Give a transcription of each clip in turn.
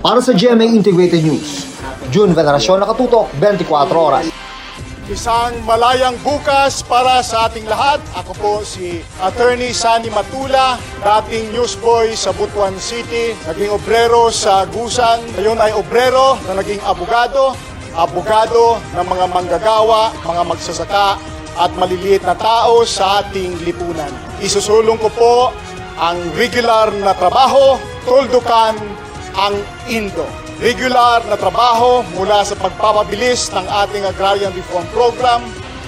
Para sa GMA Integrated News, June Veneracion nakatutok 24 oras. Isang malayang bukas para sa ating lahat. Ako po si Attorney Sani Matula, dating newsboy sa Butuan City, naging obrero sa Gusan, ngayon ay obrero na naging abogado, abogado ng mga manggagawa, mga magsasaka at maliliit na tao sa ating lipunan. Isusulong ko po ang regular na trabaho, tuldukan ang Indo. Regular na trabaho mula sa pagpapabilis ng ating Agrarian Reform Program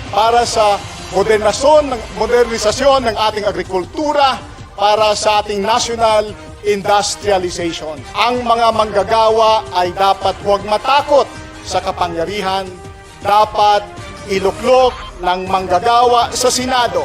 para sa modernasyon, modernisasyon ng ating agrikultura para sa ating national industrialization. Ang mga manggagawa ay dapat huwag matakot sa kapangyarihan, dapat iluklok ng manggagawa sa Senado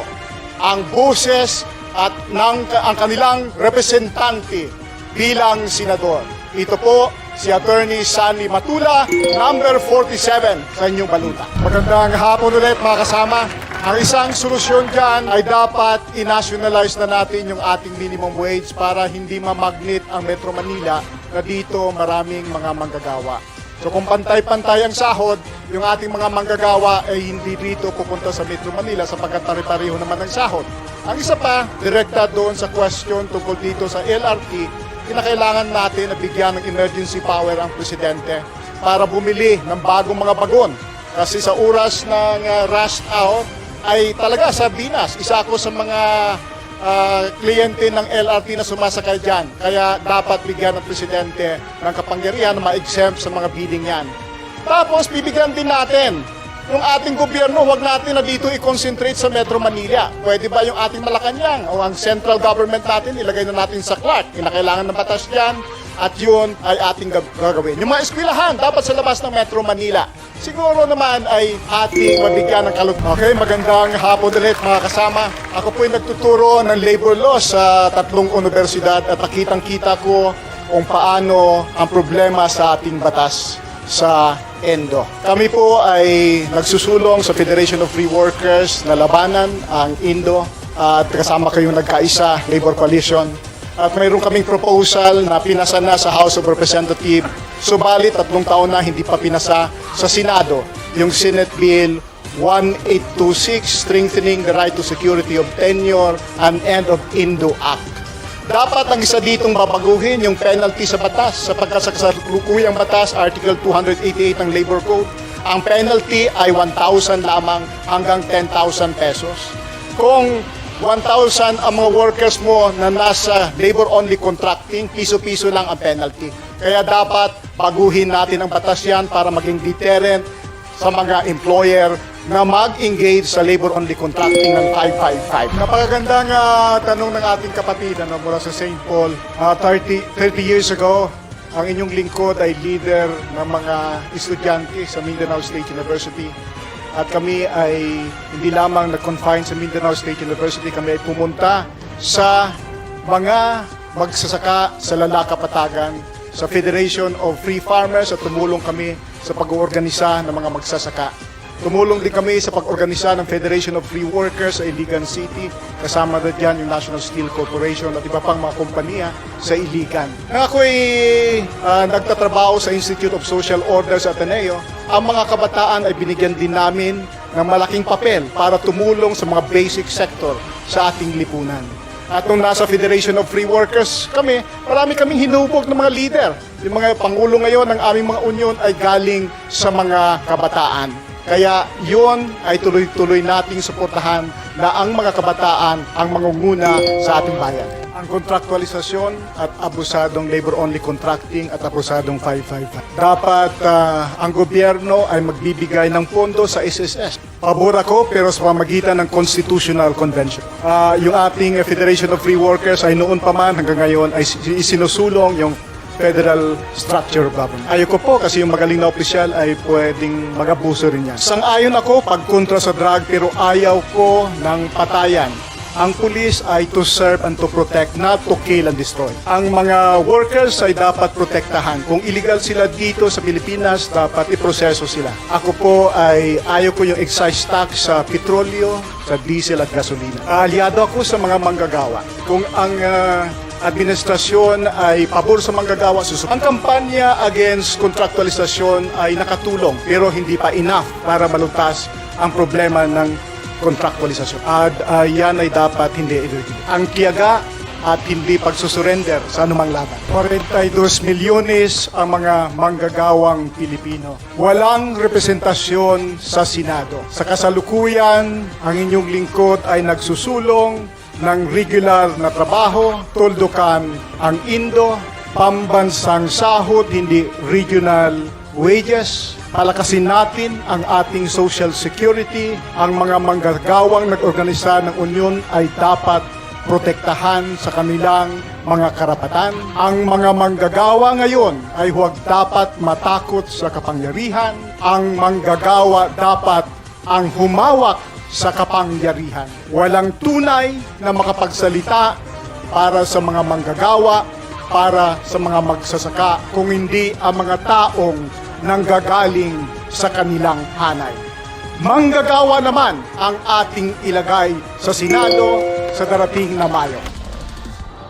ang boses at ng ang kanilang representante bilang senador. Ito po si Attorney Sandy Matula, number 47 sa inyong baluta. Magandang hapon ulit mga kasama. Ang isang solusyon dyan ay dapat i-nationalize na natin yung ating minimum wage para hindi mamagnet ang Metro Manila na dito maraming mga manggagawa. So kung pantay-pantay ang sahod, yung ating mga manggagawa ay hindi dito pupunta sa Metro Manila sapagkat pare-pareho naman ang sahod. Ang isa pa, direkta doon sa question tungkol dito sa LRT, kinakailangan natin na bigyan ng emergency power ang presidente para bumili ng bagong mga bagon. Kasi sa oras ng uh, rush hour ay talaga sa Binas, isa ako sa mga ah, kliyente ng LRT na sumasakay dyan. Kaya dapat bigyan ng presidente ng kapangyarihan na ma-exempt sa mga bidding yan. Tapos bibigyan din natin yung ating gobyerno, wag natin na dito i-concentrate sa Metro Manila. Pwede ba yung ating Malacanang o ang central government natin, ilagay na natin sa Clark. Kinakailangan ng batas dyan at yun ay ating gag- gagawin. Yung mga eskwelahan, dapat sa labas ng Metro Manila. Siguro naman ay ating mabigyan ng kalut. Okay, magandang hapon ulit mga kasama. Ako po ay nagtuturo ng labor law sa tatlong universidad at nakitang-kita ko kung paano ang problema sa ating batas sa ENDO. Kami po ay nagsusulong sa Federation of Free Workers na labanan ang INDO at kasama kayong nagkaisa, Labor Coalition. At mayroon kaming proposal na pinasa na sa House of Representatives. Subalit, tatlong taon na hindi pa pinasa sa Senado yung Senate Bill 1826, Strengthening the Right to Security of Tenure and End of Indo Act. Dapat ang isa ditong babaguhin yung penalty sa batas sapagkat sa kasalukuyang batas, Article 288 ng Labor Code, ang penalty ay 1,000 lamang hanggang 10,000 pesos. Kung 1,000 ang mga workers mo na nasa labor-only contracting, piso-piso lang ang penalty. Kaya dapat baguhin natin ang batas yan para maging deterrent sa mga employer na mag-engage sa labor-only contracting ng 555. Napakagandang ah, tanong ng ating kapatid ano, mula sa St. Paul. Ah, 30, 30 years ago, ang inyong lingkod ay leader ng mga estudyante sa Mindanao State University. At kami ay hindi lamang nag-confine sa Mindanao State University, kami ay pumunta sa mga magsasaka sa Lalaka Patagan, sa Federation of Free Farmers at tumulong kami sa pag-oorganisa ng mga magsasaka. Tumulong din kami sa pag-organisa ng Federation of Free Workers sa Iligan City. Kasama na dyan yung National Steel Corporation at iba pang mga kompanya sa Iligan. Ako'y ah, nagtatrabaho sa Institute of Social Order sa Ateneo, ang mga kabataan ay binigyan din namin ng malaking papel para tumulong sa mga basic sector sa ating lipunan. At nung nasa Federation of Free Workers kami, marami kaming hinubog ng mga leader. Yung mga pangulo ngayon ng aming mga union ay galing sa mga kabataan. Kaya yun ay tuloy-tuloy nating suportahan na ang mga kabataan ang mangunguna sa ating bayan. Ang kontraktualisasyon at abusadong labor-only contracting at abusadong 555. Dapat ah, ang gobyerno ay magbibigay ng pondo sa SSS. Pabor ako pero sa pamagitan ng Constitutional Convention. Ah, yung ating Federation of Free Workers ay noon pa man hanggang ngayon ay isinusulong yung federal structure of government. Ayoko po kasi yung magaling na opisyal ay pwedeng mag-abuso rin yan. Sang-ayon ako pagkontra sa drug pero ayaw ko ng patayan. Ang pulis ay to serve and to protect, not to kill and destroy. Ang mga workers ay dapat protektahan. Kung illegal sila dito sa Pilipinas, dapat iproseso sila. Ako po ay ayaw ko yung excise tax sa petrolyo, sa diesel at gasolina. Aliado ako sa mga manggagawa. Kung ang ah, administrasyon ay pabor sa manggagawa. Ang kampanya against contractualisasyon ay nakatulong pero hindi pa enough para malutas ang problema ng contractualisasyon. At ah, yan ay dapat hindi ililibig. Ang tiyaga at hindi pagsusurrender sa anumang laban. 42 milyones ang mga manggagawang Pilipino. Walang representasyon sa Senado. Sa kasalukuyan, ang inyong lingkod ay nagsusulong ng regular na trabaho, tuldukan ang Indo, pambansang sahod, hindi regional wages. Palakasin natin ang ating social security. Ang mga manggagawang nag-organisa ng union ay dapat protektahan sa kanilang mga karapatan. Ang mga manggagawa ngayon ay huwag dapat matakot sa kapangyarihan. Ang manggagawa dapat ang humawak sa kapangyarihan. Walang tunay na makapagsalita para sa mga manggagawa, para sa mga magsasaka, kung hindi ang mga taong nanggagaling sa kanilang hanay. Manggagawa naman ang ating ilagay sa Senado sa darating na Mayo.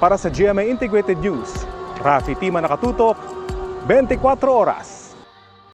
Para sa GMA Integrated News, Rafi Tima nakatutok, 24 oras.